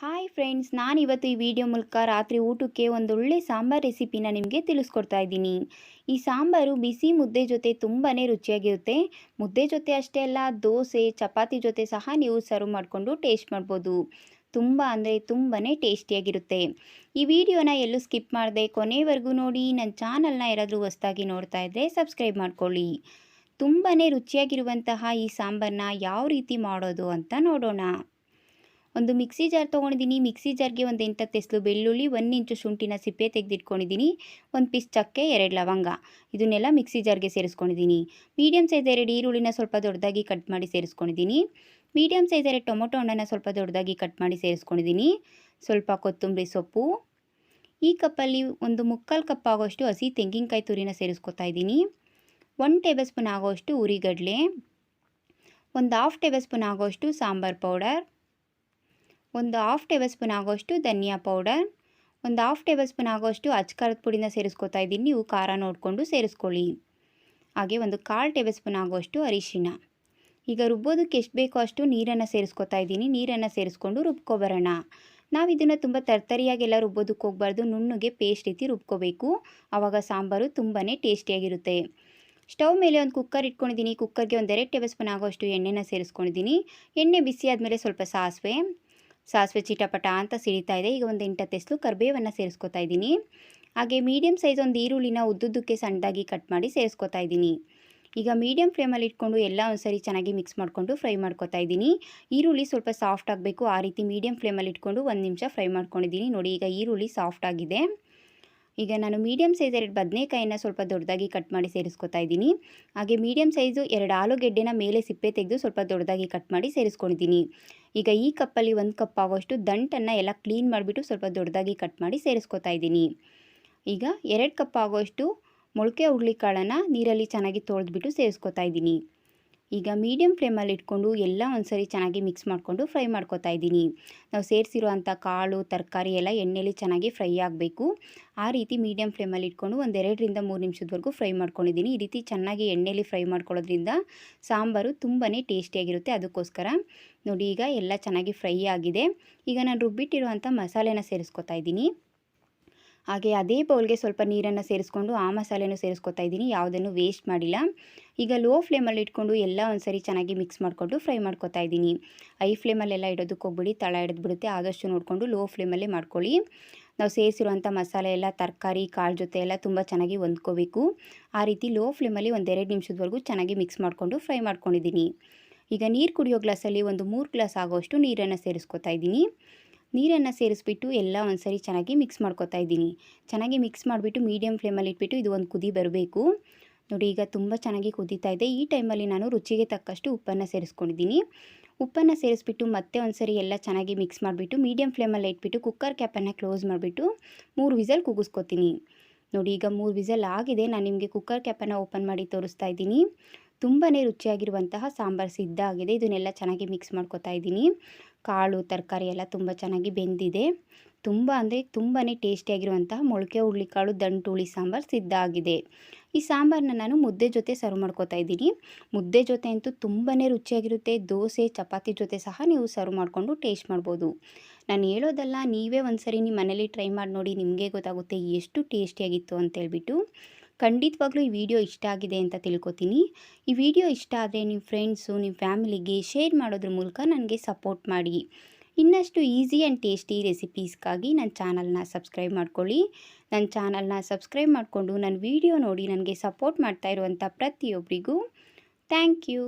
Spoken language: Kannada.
ಹಾಯ್ ಫ್ರೆಂಡ್ಸ್ ನಾನು ಇವತ್ತು ಈ ವಿಡಿಯೋ ಮೂಲಕ ರಾತ್ರಿ ಊಟಕ್ಕೆ ಒಂದೊಳ್ಳೆ ಸಾಂಬಾರ್ ರೆಸಿಪಿನ ನಿಮಗೆ ತಿಳಿಸ್ಕೊಡ್ತಾ ಇದ್ದೀನಿ. ಈ ಸಾಂಬಾರು ಬಿಸಿ ಮುದ್ದೆ ಜೊತೆ ತುಂಬಾ ರುಚಿಯಾಗಿರುತ್ತೆ. ಮುದ್ದೆ ಜೊತೆ ಅಷ್ಟೇ ಅಲ್ಲ, ದೋಸೆ, ಚಪಾತಿ ಜೊತೆ ಸಹ ನೀವು ಸರ್ವ್ ಮಾಡಿಕೊಂಡು ಟೇಸ್ಟ್ ಮಾಡ್ಬೋದು. ತುಂಬ ಅಂದರೆ ತುಂಬಾ ಟೇಸ್ಟಿಯಾಗಿರುತ್ತೆ ಈ ವಿಡಿಯೋನ ಎಲ್ಲೂ ಸ್ಕಿಪ್ ಮಾಡಿದೆ ಕೊನೆವರೆಗೂ ನೋಡಿ ನನ್ನ ಚಾನಲ್ನ ಯಾರಾದರೂ ಹೊಸ್ದಾಗಿ ನೋಡ್ತಾ ಇದ್ದರೆ ಸಬ್ಸ್ಕ್ರೈಬ್ ಮಾಡ್ಕೊಳ್ಳಿ. ತುಂಬಾ ರುಚಿಯಾಗಿರುವಂತಹ ಈ ಸಾಂಬಾರನ್ನ ಯಾವ ರೀತಿ ಮಾಡೋದು ಅಂತ ನೋಡೋಣ. ಒಂದು ಮಿಕ್ಸಿ ಜಾರ್ ತೊಗೊಂಡಿದ್ದೀನಿ. ಮಿಕ್ಸಿ ಜಾರ್ಗೆ ಒಂದು ಎಂಟತ್ತು ಎಸ್ಲು ಬೆಳ್ಳುಳ್ಳಿ, ಒಂದು ಇಂಚು ಶುಂಠಿನ ಸಿಪ್ಪೆ ತೆಗೆದಿಟ್ಕೊಂಡಿದ್ದೀನಿ. ಒಂದು ಪೀಸ್ ಚಕ್ಕೆ, ಎರಡು ಲವಂಗ. ಇದನ್ನೆಲ್ಲ ಮಿಕ್ಸಿ ಜಾರ್ಗೆ ಸೇರಿಸ್ಕೊಂಡಿದ್ದೀನಿ. ಮೀಡಿಯಮ್ ಸೈಜ್ ಎರಡು ಈರುಳ್ಳಿನ ಸ್ವಲ್ಪ ದೊಡ್ಡದಾಗಿ ಕಟ್ ಮಾಡಿ ಸೇರಿಸ್ಕೊಂಡಿದ್ದೀನಿ. ಮೀಡಿಯಮ್ ಸೈಜ್ ಎರಡು ಟೊಮೊಟೊ ಹಣ್ಣನ್ನು ಸ್ವಲ್ಪ ದೊಡ್ಡದಾಗಿ ಕಟ್ ಮಾಡಿ ಸೇರಿಸ್ಕೊಂಡಿದ್ದೀನಿ. ಸ್ವಲ್ಪ ಕೊತ್ತಂಬರಿ ಸೊಪ್ಪು. ಈ ಕಪ್ಪಲ್ಲಿ ಒಂದು ಮುಕ್ಕಾಲು ಕಪ್ ಆಗೋಷ್ಟು ಹಸಿ ತೆಂಗಿನಕಾಯಿ ತುರಿನ ಸೇರಿಸ್ಕೊತಾ ಇದ್ದೀನಿ. ಒನ್ ಟೇಬಲ್ ಸ್ಪೂನ್ ಆಗೋಷ್ಟು ಉರಿಗಡಲೆ. ಒಂದು ಹಾಫ್ ಟೇಬಲ್ ಸ್ಪೂನ್ ಆಗೋಷ್ಟು ಸಾಂಬಾರ್ ಪೌಡರ್. ಒಂದು ಹಾಫ್ ಟೇಬಲ್ ಸ್ಪೂನ್ ಆಗೋಷ್ಟು ಧನಿಯಾ ಪೌಡರ್ ಒಂದು ಹಾಫ್ ಟೇಬಲ್ ಸ್ಪೂನ್ ಆಗೋಷ್ಟು ಅಚ್ಕಾರದ ಪುಡಿನ ಸೇರಿಸ್ಕೊತಾ ಇದ್ದೀನಿ. ನೀವು ಖಾರ ನೋಡಿಕೊಂಡು ಸೇರಿಸ್ಕೊಳ್ಳಿ. ಹಾಗೆ ಒಂದು ಕಾಲು ಟೇಬಲ್ ಸ್ಪೂನ್ ಆಗೋಷ್ಟು ಅರಿಶಿನ ಈಗ ರುಬ್ಬೋದಕ್ಕೆ ಎಷ್ಟು ಬೇಕೋ ಅಷ್ಟು ನೀರನ್ನು ಸೇರಿಸ್ಕೊತಾ ಇದ್ದೀನಿ. ನೀರನ್ನು ಸೇರಿಸ್ಕೊಂಡು ರುಬ್ಕೊಬರೋಣ. ನಾವು ಇದನ್ನು ತುಂಬ ತರ್ತರಿಯಾಗೆಲ್ಲ ರುಬ್ಬೋದಕ್ಕೆ ಹೋಗಬಾರ್ದು. ನುಣ್ಣಗೆ ಪೇಸ್ಟ್ ರೀತಿ ರುಬ್ಕೋಬೇಕು. ಆವಾಗ ಸಾಂಬಾರು ತುಂಬಾ ಟೇಸ್ಟಿಯಾಗಿರುತ್ತೆ. ಸ್ಟವ್ ಮೇಲೆ ಒಂದು ಕುಕ್ಕರ್ ಇಟ್ಕೊಂಡಿದ್ದೀನಿ. ಕುಕ್ಕರ್ಗೆ ಒಂದು ಎರಡು ಟೇಬಲ್ ಸ್ಪೂನ್ ಆಗೋಷ್ಟು ಎಣ್ಣೆನ ಸೇರಿಸ್ಕೊಂಡಿದ್ದೀನಿ. ಎಣ್ಣೆ ಬಿಸಿ ಆದಮೇಲೆ ಸ್ವಲ್ಪ ಸಾಸಿವೆ. ಸಾಸಿವೆ ಚಿಟಪಟ ಅಂತ ಸಿಡಿತಾ ಇದೆ. ಈಗ ಒಂದು ಎಂಟತ್ತು ಎಸ್ಲು ಕರಿಬೇವನ್ನು ಸೇರಿಸ್ಕೊತಾ ಇದ್ದೀನಿ. ಹಾಗೆ ಮೀಡಿಯಮ್ ಸೈಜ್ ಒಂದು ಈರುಳ್ಳಿನ ಉದ್ದುದ್ದಕ್ಕೆ ಸಣ್ಣದಾಗಿ ಕಟ್ ಮಾಡಿ ಸೇರಿಸ್ಕೊತಾ ಇದ್ದೀನಿ. ಈಗ ಮೀಡಿಯಮ್ ಫ್ಲೇಮಲ್ಲಿ ಇಟ್ಕೊಂಡು ಎಲ್ಲ ಒಂದ್ಸರಿ ಚೆನ್ನಾಗಿ ಮಿಕ್ಸ್ ಮಾಡಿಕೊಂಡು ಫ್ರೈ ಮಾಡ್ಕೊತಾ ಇದ್ದೀನಿ. ಈರುಳ್ಳಿ ಸ್ವಲ್ಪ ಸಾಫ್ಟ್ ಆಗಬೇಕು. ಆ ರೀತಿ ಮೀಡಿಯಮ್ ಫ್ಲೇಮಲ್ಲಿ ಇಟ್ಕೊಂಡು ಒಂದು ನಿಮಿಷ ಫ್ರೈ ಮಾಡ್ಕೊಂಡಿದ್ದೀನಿ. ನೋಡಿ, ಈಗ ಈರುಳ್ಳಿ ಸಾಫ್ಟ್ ಆಗಿದೆ. ಈಗ ನಾನು ಮೀಡಿಯಮ್ ಸೈಜ್ ಎರಡು ಬದನೆಕಾಯಿನ ಸ್ವಲ್ಪ ದೊಡ್ಡದಾಗಿ ಕಟ್ ಮಾಡಿ ಸೇರಿಸ್ಕೊತಾ ಇದ್ದೀನಿ. ಹಾಗೆ ಮೀಡಿಯಮ್ ಸೈಜು ಎರಡು ಆಲೂಗೆಡ್ಡೆನ ಮೇಲೆ ಸಿಪ್ಪೆ ತೆಗೆದು ಸ್ವಲ್ಪ ದೊಡ್ಡದಾಗಿ ಕಟ್ ಮಾಡಿ ಸೇರಿಸ್ಕೊಂಡಿದ್ದೀನಿ. ಈಗ ಈ ಕಪ್ಪಲ್ಲಿ ಒಂದು ಕಪ್ ಆಗೋಷ್ಟು ದಂಟನ್ನು ಎಲ್ಲ ಕ್ಲೀನ್ ಮಾಡಿಬಿಟ್ಟು ಸ್ವಲ್ಪ ದೊಡ್ಡದಾಗಿ ಕಟ್ ಮಾಡಿ ಸೇರಿಸ್ಕೊತಾ ಇದ್ದೀನಿ. ಈಗ ಎರಡು ಕಪ್ ಆಗೋಷ್ಟು ಮೊಳಕೆ ಹುರುಳಿಕಾಳನ್ನು ನೀರಲ್ಲಿ ಚೆನ್ನಾಗಿ ತೊಳೆದ್ಬಿಟ್ಟು ಸೇರಿಸ್ಕೊತಾ ಇದ್ದೀನಿ. ಈಗ ಮೀಡಿಯಮ್ ಫ್ಲೇಮಲ್ಲಿ ಇಟ್ಕೊಂಡು ಎಲ್ಲ ಒಂದ್ಸರಿ ಚೆನ್ನಾಗಿ ಮಿಕ್ಸ್ ಮಾಡಿಕೊಂಡು ಫ್ರೈ ಮಾಡ್ಕೊತಾ ಇದ್ದೀನಿ. ನಾವು ಸೇರಿಸಿರುವಂಥ ಕಾಳು, ತರಕಾರಿ ಎಲ್ಲ ಎಣ್ಣೆಲಿ ಚೆನ್ನಾಗಿ ಫ್ರೈ ಆಗಬೇಕು. ಆ ರೀತಿ ಮೀಡಿಯಮ್ ಫ್ಲೇಮಲ್ಲಿ ಇಟ್ಕೊಂಡು ಒಂದೆರಡರಿಂದ ಮೂರು ನಿಮಿಷದವರೆಗೂ ಫ್ರೈ ಮಾಡ್ಕೊಂಡಿದ್ದೀನಿ. ಈ ರೀತಿ ಚೆನ್ನಾಗಿ ಎಣ್ಣೆಲಿ ಫ್ರೈ ಮಾಡ್ಕೊಳ್ಳೋದ್ರಿಂದ ಸಾಂಬಾರು ತುಂಬಾ ಟೇಸ್ಟಿಯಾಗಿರುತ್ತೆ ಅದಕ್ಕೋಸ್ಕರ. ನೋಡಿ ಈಗ ಎಲ್ಲ ಚೆನ್ನಾಗಿ ಫ್ರೈ ಆಗಿದೆ. ಈಗ ನಾನು ರುಬ್ಬಿಟ್ಟಿರುವಂಥ ಮಸಾಲೆನ ಸೇರಿಸ್ಕೊತಾ ಇದ್ದೀನಿ. ಹಾಗೆ ಅದೇ ಬೌಲ್ಗೆ ಸ್ವಲ್ಪ ನೀರನ್ನು ಸೇರಿಸ್ಕೊಂಡು ಆ ಮಸಾಲೆನೂ ಸೇರಿಸ್ಕೊತಾ ಇದ್ದೀನಿ, ಯಾವುದನ್ನು ವೇಸ್ಟ್ ಮಾಡಿಲ್ಲ. ಈಗ ಲೋ ಫ್ಲೇಮಲ್ಲಿ ಇಟ್ಕೊಂಡು ಎಲ್ಲ ಒಂದ್ಸರಿ ಚೆನ್ನಾಗಿ ಮಿಕ್ಸ್ ಮಾಡಿಕೊಂಡು ಫ್ರೈ ಮಾಡ್ಕೊತಾ ಇದ್ದೀನಿ. ಐ ಫ್ಲೇಮಲ್ಲೆಲ್ಲ ಇಡೋದಕ್ಕೆ ಹೋಗ್ಬಿಡಿ, ತಳ ಹಿಡಿದ್ಬಿಡುತ್ತೆ ಆದಷ್ಟು ನೋಡಿಕೊಂಡು ಲೋ ಫ್ಲೇಮಲ್ಲೇ ಮಾಡ್ಕೊಳ್ಳಿ. ನಾವು ಸೇರಿಸಿರುವಂಥ ಮಸಾಲೆ ಎಲ್ಲ, ತರಕಾರಿ, ಕಾಳು ಜೊತೆ ಎಲ್ಲ ತುಂಬ ಚೆನ್ನಾಗಿ ಹೊಂದ್ಕೋಬೇಕು. ಆ ರೀತಿ ಲೋ ಫ್ಲೇಮಲ್ಲಿ ಒಂದೆರಡು ನಿಮಿಷದವರೆಗೂ ಚೆನ್ನಾಗಿ ಮಿಕ್ಸ್ ಮಾಡಿಕೊಂಡು ಫ್ರೈ ಮಾಡ್ಕೊಂಡಿದ್ದೀನಿ. ಈಗ ನೀರು ಕುಡಿಯೋ ಗ್ಲಾಸಲ್ಲಿ ಒಂದು ಮೂರು ಗ್ಲಾಸ್ ಆಗೋಷ್ಟು ನೀರನ್ನು ಸೇರಿಸ್ಕೊತಾ ಇದ್ದೀನಿ. ನೀರನ್ನು ಸೇರಿಸ್ಬಿಟ್ಟು ಎಲ್ಲ ಒಂದ್ಸರಿ ಚೆನ್ನಾಗಿ ಮಿಕ್ಸ್ ಮಾಡ್ಕೊತಾ ಇದ್ದೀನಿ. ಚೆನ್ನಾಗಿ ಮಿಕ್ಸ್ ಮಾಡಿಬಿಟ್ಟು ಮೀಡಿಯಮ್ ಫ್ಲೇಮಲ್ಲಿ ಇಟ್ಬಿಟ್ಟು ಇದು ಒಂದು ಕುದಿ ಬರಬೇಕು. ನೋಡಿ, ಈಗ ತುಂಬ ಚೆನ್ನಾಗಿ ಕುದೀತಾ ಇದೆ. ಈ ಟೈಮಲ್ಲಿ ನಾನು ರುಚಿಗೆ ತಕ್ಕಷ್ಟು ಉಪ್ಪನ್ನು ಸೇರಿಸ್ಕೊಂಡಿದ್ದೀನಿ. ಉಪ್ಪನ್ನು ಸೇರಿಸ್ಬಿಟ್ಟು ಮತ್ತೆ ಒಂದ್ಸರಿ ಎಲ್ಲ ಚೆನ್ನಾಗಿ ಮಿಕ್ಸ್ ಮಾಡಿಬಿಟ್ಟು ಮೀಡಿಯಮ್ ಫ್ಲೇಮಲ್ಲಿ ಇಟ್ಬಿಟ್ಟು ಕುಕ್ಕರ್ ಕ್ಯಾಪನ್ನು ಕ್ಲೋಸ್ ಮಾಡಿಬಿಟ್ಟು ಮೂರು ವಿಸಲ್ ಕೂಗಿಸ್ಕೊತೀನಿ ನೋಡಿ, ಈಗ ಮೂರು ವಿಸಲ್ ಆಗಿದೆ. ನಾನು ನಿಮಗೆ ಕುಕ್ಕರ್ ಕ್ಯಾಪನ್ನು ಓಪನ್ ಮಾಡಿ ತೋರಿಸ್ತಾ ಇದ್ದೀನಿ. ತುಂಬಾ ರುಚಿಯಾಗಿರುವಂತಹ ಸಾಂಬಾರು ಸಿದ್ಧ ಆಗಿದೆ. ಇದನ್ನೆಲ್ಲ ಚೆನ್ನಾಗಿ ಮಿಕ್ಸ್ ಮಾಡ್ಕೊತಾ ಇದ್ದೀನಿ. ಕಾಳು, ತರಕಾರಿ ಎಲ್ಲ ತುಂಬ ಚೆನ್ನಾಗಿ ಬೆಂದಿದೆ. ತುಂಬ ಅಂದರೆ ತುಂಬಾ ಟೇಸ್ಟಿಯಾಗಿರುವಂತಹ ಮೊಳಕೆ ಹುರುಳಿಕಾಳು ದಂಟುಳಿ ಸಾಂಬಾರು ಸಿದ್ಧ ಆಗಿದೆ. ಈ ಸಾಂಬಾರನ್ನ ನಾನು ಮುದ್ದೆ ಜೊತೆ ಸರ್ವ್ ಮಾಡ್ಕೊತಾ ಇದ್ದೀನಿ. ಮುದ್ದೆ ಜೊತೆ ಅಂತೂ ತುಂಬಾ ರುಚಿಯಾಗಿರುತ್ತೆ. ದೋಸೆ, ಚಪಾತಿ ಜೊತೆ ಸಹ ನೀವು ಸರ್ವ್ ಮಾಡಿಕೊಂಡು ಟೇಸ್ಟ್ ಮಾಡ್ಬೋದು. ನಾನು ಹೇಳೋದಲ್ಲ, ನೀವೇ ಒಂದ್ಸರಿ ನಿಮ್ಮ ಮನೇಲಿ ಟ್ರೈ ಮಾಡಿ ನೋಡಿ, ನಿಮಗೆ ಗೊತ್ತಾಗುತ್ತೆ ಎಷ್ಟು ಟೇಸ್ಟಿಯಾಗಿತ್ತು ಅಂತೇಳ್ಬಿಟ್ಟು ಖಂಡಿತವಾಗ್ಲೂ ಈ ವಿಡಿಯೋ ಇಷ್ಟ ಆಗಿದೆ ಅಂತ ತಿಳ್ಕೊತೀನಿ. ಈ ವಿಡಿಯೋ ಇಷ್ಟ ಆದರೆ ನಿಮ್ಮ ಫ್ರೆಂಡ್ಸು ನಿಮ್ಮ ಫ್ಯಾಮಿಲಿಗೆ ಶೇರ್ ಮಾಡೋದ್ರ ಮೂಲಕ ನನಗೆ ಸಪೋರ್ಟ್ ಮಾಡಿ. ಇನ್ನಷ್ಟು ಈಸಿ ಆ್ಯಂಡ್ ಟೇಸ್ಟಿ ರೆಸಿಪೀಸ್ಗಾಗಿ ನನ್ನ ಚಾನಲ್ನ ಸಬ್ಸ್ಕ್ರೈಬ್ ಮಾಡ್ಕೊಳ್ಳಿ. ನನ್ನ ಚಾನಲ್ನ ಸಬ್ಸ್ಕ್ರೈಬ್ ಮಾಡಿಕೊಂಡು ನನ್ನ ವಿಡಿಯೋ ನೋಡಿ ನನಗೆ ಸಪೋರ್ಟ್ ಮಾಡ್ತಾ ಇರುವಂಥ ಪ್ರತಿಯೊಬ್ಬರಿಗೂ ಥ್ಯಾಂಕ್ ಯು